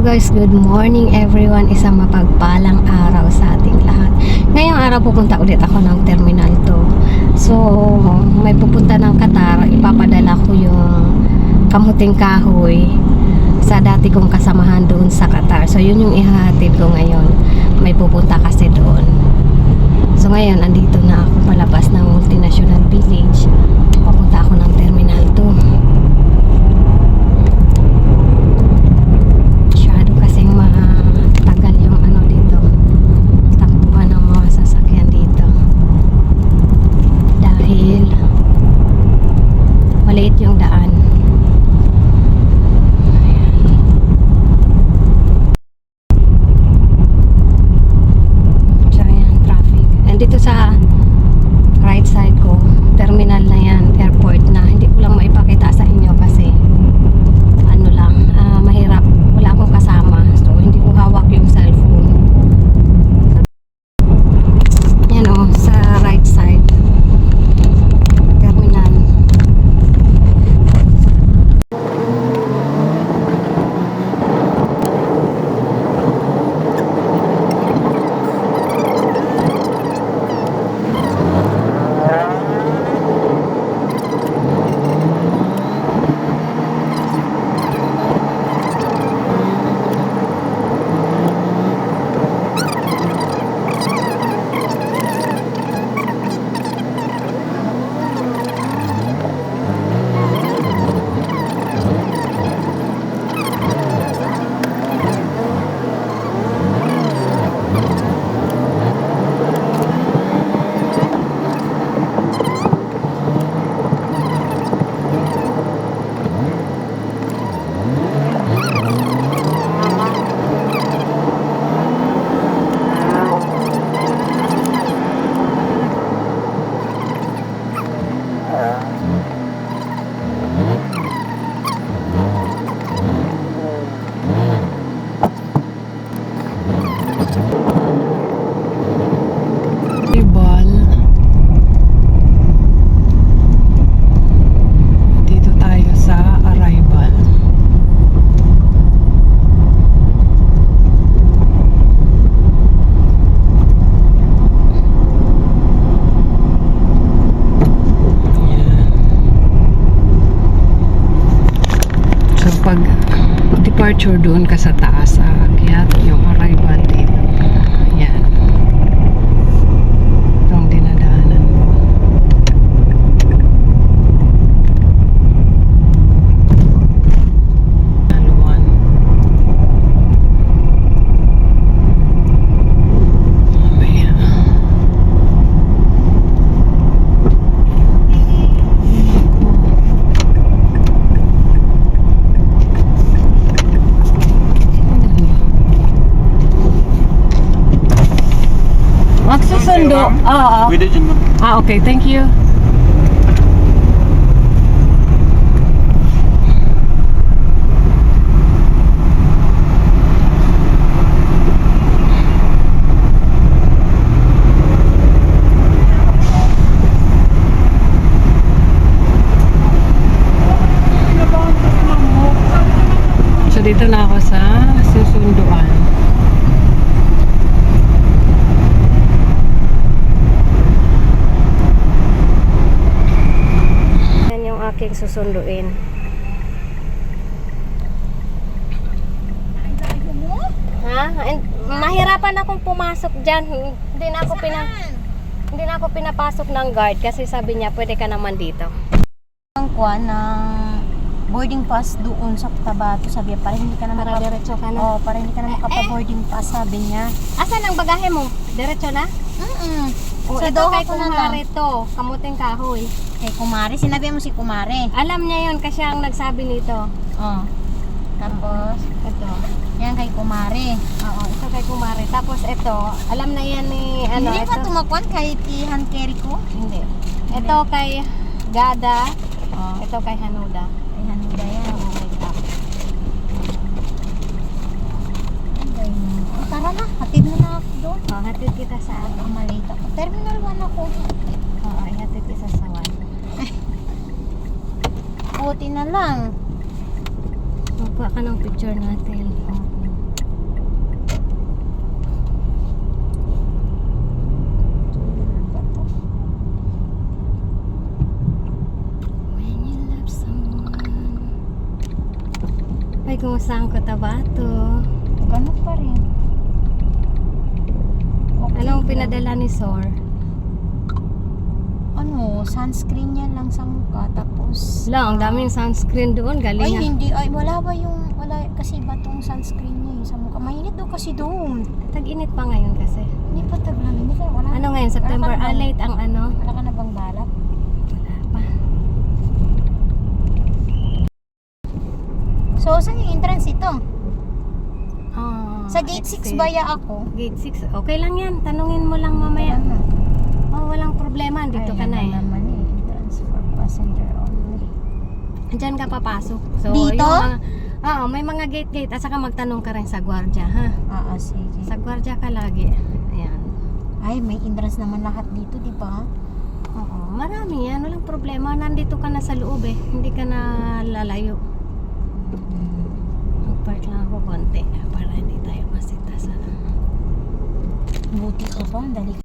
Guys, good morning everyone. Isang mapagpalang araw sa ating lahat. Ngayong araw pupunta ulit ako ng Terminal 2. So, may pupunta ng Qatar. Ipapadala ko yung kamuting kahoy sa dati kong kasamahan doon sa Qatar. So, yun yung ihahatid ko ngayon. May pupunta kasi doon. So, ngayon, andito na ako palabas ng multinational village. Dito sa So pag departure doon ka sa taas sa akyat, yung arrival dito. Ayan. Itong dinadaanan mo. Haluan. Mamaya. Magsusundo. Oo. Pwede dyan mo. Ah, okay. Thank you. So, dito na ako sa susunduan. Yan yung aking susunduin. Ha? Mahirapan akong pumasok dyan. Hindi na ako pina... Hindi na ako pinapasok ng guard kasi sabi niya pwede ka naman dito. ang kuan ng boarding pass doon sa Cotabato sabi niya para hindi ka na Para makap- diretso ka na. oh, para hindi ka na makapa-boarding pass sabi niya Asan ang bagahe mo? Diretso na? mm O, sa ito kay Kumare to. Kamuting kahoy. kay Kumare sinabi mo si Kumare Alam niya yon kasi ang nagsabi nito. oh tapos Ito. yan kay Kumare Oo, ito kay Kumare. Tapos ito, alam na yan ni ano, hindi ito. pa tumakwan kahit i-hand carry ko Hindi. Ito kay Gada. oh Ito kay Hanuda. ay hanuda yan Oh, hatid kita sa ano, Malita. Terminal 1 ako. Oo, oh, hatid kita sa 1. Buti na lang. Magpa ka ng picture natin. Ay, kumusta ang Cotabato? Ganun pa rin. Okay Anong lang. pinadala ni Sor? Ano, sunscreen yan lang sa mukha. Tapos... Wala, ang daming sunscreen doon. Ay, Galing ah. hindi. Ay, wala ba yung... Wala kasi ba tong sunscreen niya eh, sa mukha? Mainit daw kasi doon. Tag-init pa ngayon kasi. Hindi pa taglan. Hindi ka, wala. Ano ngayon? September? Ah, late ang ano? Wala ka na bang balak? Wala pa. So, saan yung entrance ito? Ah, Sa gate 6 exit. baya ako. Gate 6. Okay lang yan. Tanungin mo lang mamaya. Oh, walang problema. Dito ka na eh. naman eh. Entrance for passenger only. Diyan ka papasok. So, Dito? yung mga, oo, may mga gate-gate. At saka magtanong ka rin sa gwardiya, ha? Ah, ah, sige. Sa gwardiya ka lagi. Ayan. Ay, may entrance naman lahat dito, di ba? Oo, marami yan. Walang problema. Nandito ka na sa loob eh. Hindi ka na lalayo. Mag-park lang ako konti para hindi tayo masita sa... Buti. Ka pa, dali